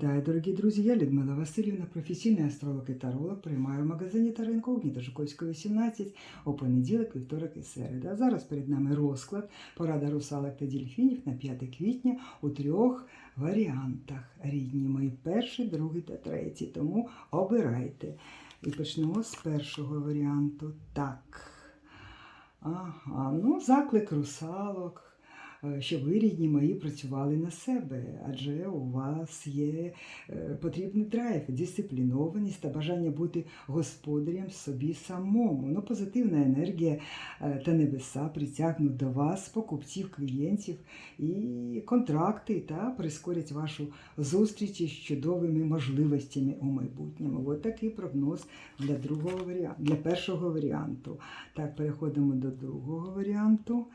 Вітаю, дорогі друзі, я Людмила Васильівна, професійний астролог і таролог. Приймаю в магазині та ринку Огніта Жуковського 18 у понеділок, вівторок і середа. Зараз перед нами розклад порада русалок та дільфінів на 5 квітня у трьох варіантах. Рідні мої перший, другий та третій. Тому обирайте. І почнемо з першого варіанту. Так. Ага, ну, заклик русалок. Е, Щоб ви, рідні мої, працювали на себе, адже у вас є е, потрібний драйв, дисциплінованість та бажання бути господарем собі самому. Ну, позитивна енергія е, та небеса притягнуть до вас покупців, клієнтів і контракти та прискорять вашу зустріч із чудовими можливостями у майбутньому. От такий прогноз для другого варіанту, для першого варіанту. Так, переходимо до другого варіанту.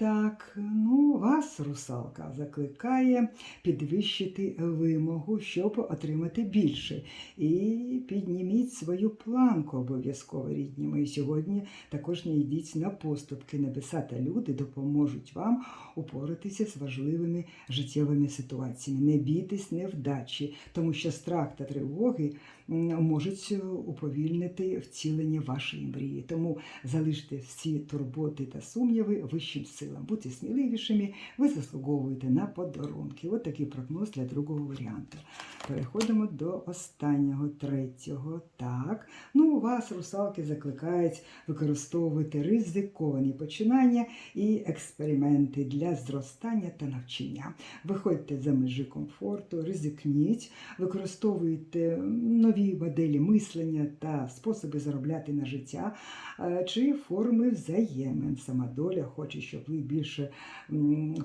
Так, ну, вас русалка закликає підвищити вимогу, щоб отримати більше. І підніміть свою планку обов'язково, рідні мої. Сьогодні також не йдіть на поступки. Небеса та люди допоможуть вам упоратися з важливими життєвими ситуаціями. Не бійтесь невдачі, тому що страх та тривоги можуть уповільнити втілення вашої мрії. Тому залиште всі турботи та сумніви вищим силам. Будьте сміливішими, ви заслуговуєте на подарунки. От такий прогноз для другого варіанту. Переходимо до останнього, третього. Так. Ну, вас русалки закликають використовувати ризиковані починання і експерименти для зростання та навчання. Виходьте за межі комфорту, ризикніть, використовуйте нові моделі мислення та способи заробляти на життя е, чи форми взаємин. Сама доля хоче, щоб ви більше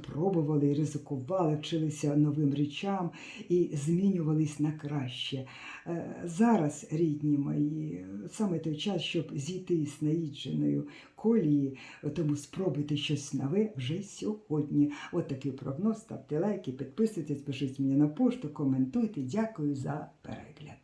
пробували, ризикували, вчилися новим речам і змінювались на краще. Е, Зараз, рідні мої, саме той час, щоб зійти з наїдженою колії, тому спробуйте щось нове вже сьогодні. От такий прогноз. Ставте лайки, підписуйтесь, пишіть мені на пошту, коментуйте. Дякую за перегляд.